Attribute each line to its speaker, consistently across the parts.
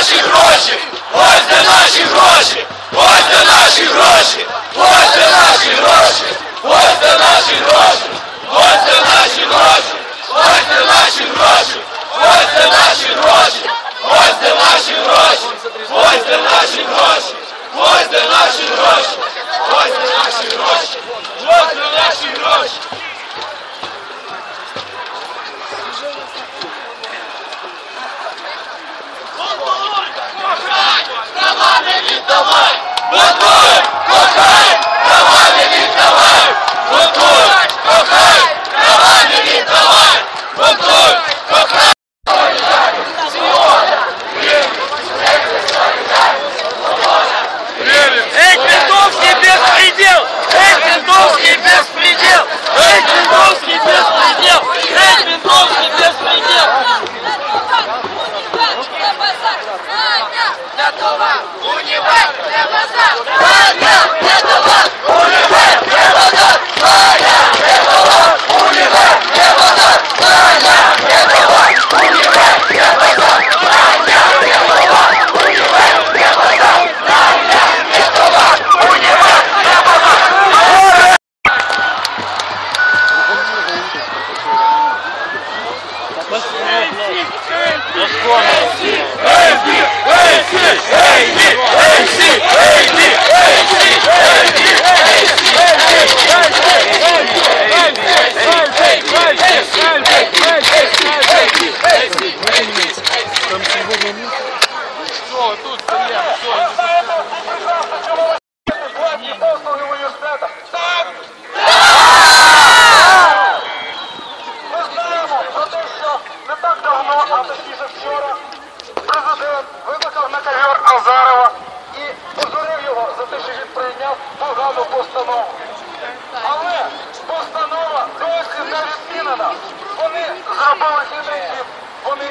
Speaker 1: наші гроші, ось де наші гроші, ось де наші гроші, ось де наші гроші, ось де наші гроші. О, тут земля, все. Платні послуги в університетах.
Speaker 2: Так! Ми знаємо про те, що не так давно, а точніше вчора, президент викликав на ковер Азарова і позорив його
Speaker 1: за те, що
Speaker 2: він прийняв погану постанову. Але постанова досі не відмінена. Вони зробили хитриків, вони...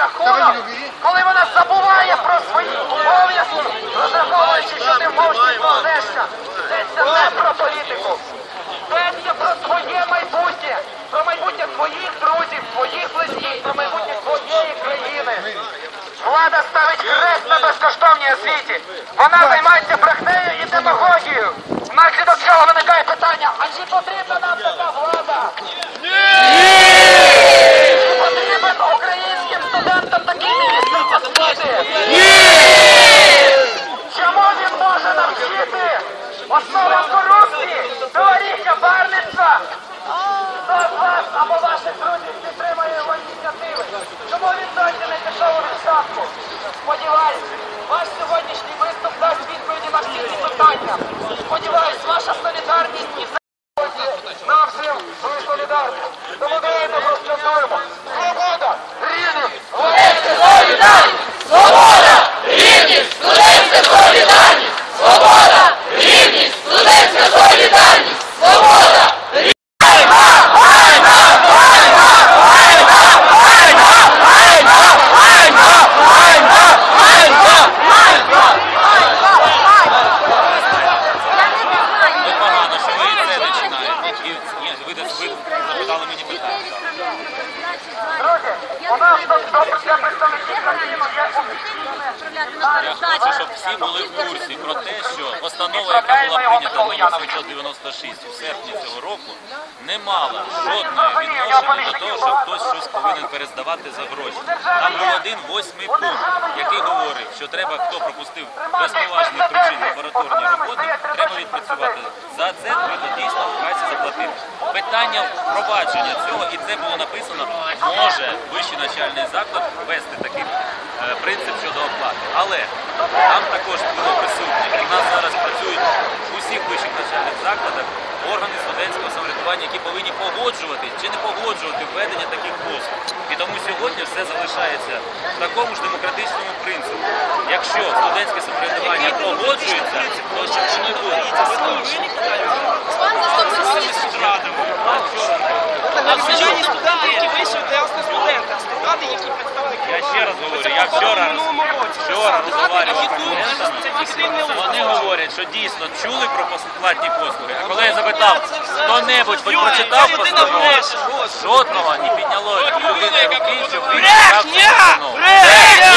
Speaker 2: рахунок, коли вона забуває про свої обов'язки, розраховуючи, що ти мовчки кладешся, йдеться не про політику, йдеться про твоє майбутнє, про майбутнє твоїх друзів, твоїх близьких, про майбутнє твоєї країни. Влада ставить хрест на безкоштовній освіті. Вона займається брехнею і демагогією. Внаслідок цього виникає питання, а чи потрібна нам така влада? Чи потрібен українським студентам такий міністр освіти? Чому він може навчити основам корупції, теорії хабарництва? Хто з вас або ваших друзів підтримує його ініціативи? Чому він досі не пішов у відставку? Ваш сьогоднішній виступ дасть відповіді на всі ці питання. Сподіваюсь, ваша солідарність і сьогодні нам всім свою солідарність. Тому давайте проскандуємо. Свобода! 1996 у
Speaker 3: серпні цього року не мала жодного відношення до того, що хтось щось повинен перездавати за гроші. Там був один восьмий пункт, який говорив, що треба, хто пропустив безповажних причин лабораторні роботи, треба відпрацювати. За це треба дійсно вкратці заплатити. Питання впровадження цього, і це було написано, може вищий начальний заклад ввести такий е, принцип щодо оплати. Але там також було присутні. У нас зараз працюють в усіх вищих начальних закладах органи студентського самоврядування, які повинні погоджувати чи не погоджувати введення таких послуг. І тому сьогодні все залишається в такому ж демократичному принципі. Якщо студентське самоврядування погоджується, то що чи не буде.
Speaker 4: А звичайні студенти, які вийшли власне студенти, а студенти, які представили
Speaker 3: Я ще раз говорю, я вчора, студентами, вони говорять, що дійсно чули про платні послуги. А коли я запитав, хто-небудь хоч прочитав постанову, жодного не підняло людини руки, щоб він
Speaker 4: Брехня!